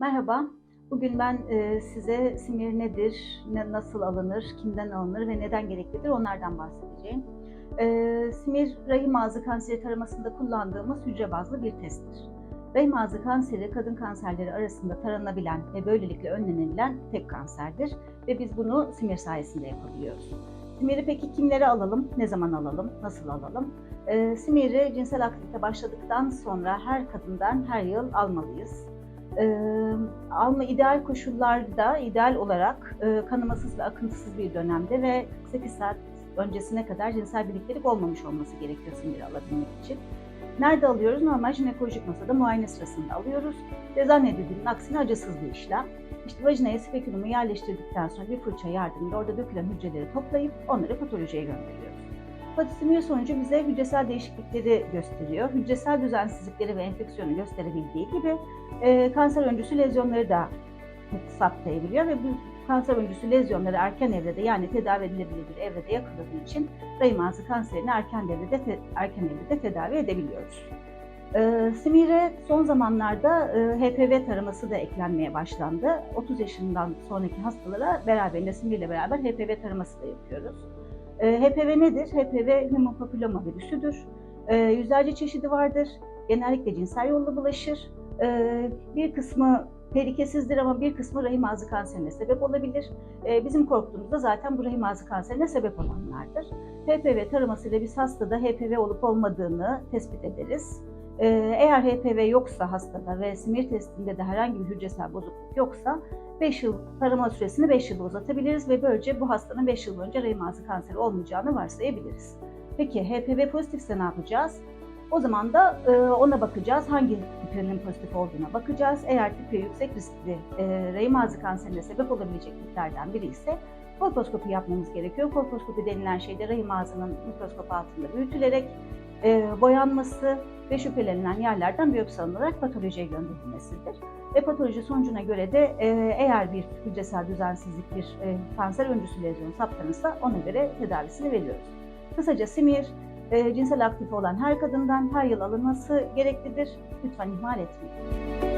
Merhaba, bugün ben e, size simir nedir, ne, nasıl alınır, kimden alınır ve neden gereklidir onlardan bahsedeceğim. E, simir, rahim ağzı kanseri taramasında kullandığımız hücre bazlı bir testtir. Rahim ağzı kanseri kadın kanserleri arasında taranabilen ve böylelikle önlenebilen tek kanserdir ve biz bunu simir sayesinde yapabiliyoruz. Simiri peki kimlere alalım, ne zaman alalım, nasıl alalım? E, simiri cinsel aktivite başladıktan sonra her kadından her yıl almalıyız. Alma ideal koşullarda, ideal olarak kanamasız ve akıntısız bir dönemde ve 48 saat öncesine kadar cinsel birliktelik olmamış olması gerekiyor simiri alabilmek için. Nerede alıyoruz? Normal jinekolojik masada muayene sırasında alıyoruz ve zannedildiğinin aksine acısız bir işlem. İşte vajinaya spekulumu yerleştirdikten sonra bir fırça yardımıyla orada dökülen hücreleri toplayıp onları patolojiye gönderiyoruz. Patisimir sonucu bize hücresel değişiklikleri gösteriyor. Hücresel düzensizlikleri ve enfeksiyonu gösterebildiği gibi e, kanser öncüsü lezyonları da saptayabiliyor ve bu kanser öncüsü lezyonları erken evrede yani tedavi edilebilir bir evrede yakaladığı için rahim kanserini erken evrede, erken evrede tedavi edebiliyoruz. E, Simire son zamanlarda e, HPV taraması da eklenmeye başlandı. 30 yaşından sonraki hastalara beraberinde Simir'le beraber HPV taraması da yapıyoruz. E, HPV nedir? HPV human papilloma virüsüdür. E, yüzlerce çeşidi vardır. Genellikle cinsel yolla bulaşır. E, bir kısmı tehlikesizdir ama bir kısmı rahim ağzı kanserine sebep olabilir. Bizim korktuğumuz da zaten bu rahim ağzı kanserine sebep olanlardır. HPV taramasıyla biz hastada HPV olup olmadığını tespit ederiz. E, eğer HPV yoksa hastada ve simir testinde de herhangi bir hücresel bozukluk yoksa 5 yıl tarama süresini 5 yıla uzatabiliriz ve böylece bu hastanın 5 yıl boyunca rahim ağzı kanseri olmayacağını varsayabiliriz. Peki HPV pozitifse ne yapacağız? O zaman da e, ona bakacağız. Hangi tipinin pozitif olduğuna bakacağız. Eğer tipi yüksek riskli e, rahim ağzı kanserine sebep olabilecek tiplerden biri ise kolposkopi yapmamız gerekiyor. Kolposkopi denilen şey de rahim ağzının mikroskop altında büyütülerek e, boyanması ve şüphelenilen yerlerden biyopsi alınarak patolojiye gönderilmesidir. Ve patoloji sonucuna göre de e, eğer bir hücresel düzensizlik, bir e, kanser öncüsü lezyon saptanırsa ona göre tedavisini veriyoruz. Kısaca simir, e, cinsel aktif olan her kadından her yıl alınması gereklidir. Lütfen ihmal etmeyin.